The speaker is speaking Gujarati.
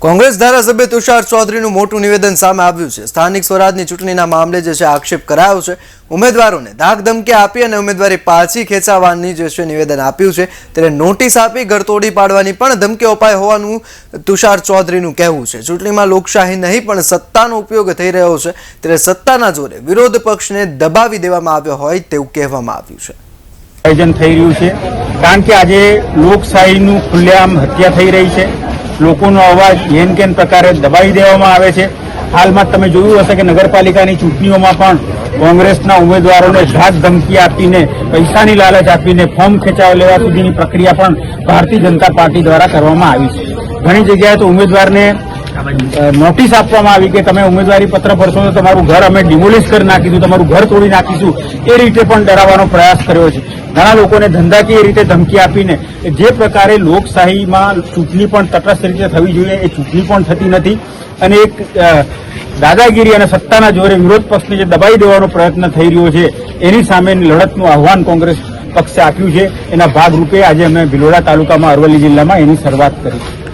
કોંગ્રેસ ધારાસભ્ય તુષાર ચૌધરીનું મોટું નિવેદન સામે આવ્યું છે. સ્થાનિક સ્વરાજની ચૂંટણીના મામલે જે છે આક્ષેપ કરાયો છે. ઉમેદવારોને ધાક ધમકી આપી અને ઉમેદવારી પાછી ખેંચાવવાની જે છે નિવેદન આપ્યું છે, ત્યારે નોટિસ આપી ઘર તોડી પાડવાની પણ ધમકી અપાય હોવાનું તુષાર ચૌધરીનું કહેવું છે. ચૂંટણીમાં લોકશાહી નહીં, પણ સત્તાનો ઉપયોગ થઈ રહ્યો છે. ત્યારે સત્તાના જોરે વિરોધ પક્ષને દબાવી દેવામાં આવ્યો હોય તેવું કહેવામાં આવ્યું છે. આયોજન થઈ રહ્યું છે. કારણ કે આજે લોકશાહીનું ખુલ્લેઆમ હત્યા થઈ રહી છે. લોકોનો અવાજ હેન કેન પ્રકારે દબાવી દેવામાં આવે છે. હાલમાં તમે જોયું હશે કે નગરપાલિકાની ચૂંટણીઓમાં પણ કોંગ્રેસના ઉમેદવારોને ઘાત ધમકી આપીને, પૈસાની લાલચ આપીને ફોર્મ ખેંચાવ લેવા સુધીની પ્રક્રિયા પણ ભારતીય જનતા પાર્ટી દ્વારા કરવામાં આવી છે. ઘણી જગ્યાએ તો ઉમેદવારને નોટિસ આપવામાં આવી કે તમે ઉમેદવારી પત્ર ભરશો તો તમારું ઘર અમે ડિમોલિશ કરી નાખીશું, તમારું ઘર તોડી નાખીશું. એ રીતે પણ ડરાવવાનો પ્રયાસ કર્યો છે. ઘણા લોકોને ધંધાકીય રીતે ધમકી આપીને જે પ્રકારે લોકશાહીમાં ચૂંટણી પણ તટસ્થ રીતે થવી જોઈએ, એ ચૂંટણી પણ થતી નથી. અને એક દાદાગીરી અને સત્તાના જોરે વિરોધ પક્ષને જે દબાઈ દેવાનો પ્રયત્ન થઈ રહ્યો છે, એની સામેની લડતનું આહવાન કોંગ્રેસ પક્ષે આપ્યું છે. એના ભાગરૂપે આજે અમે ભિલોડા તાલુકામાં અરવલ્લી જિલ્લામાં એની શરૂઆત કરી. છે